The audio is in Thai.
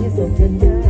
ที่ส่งฉันได้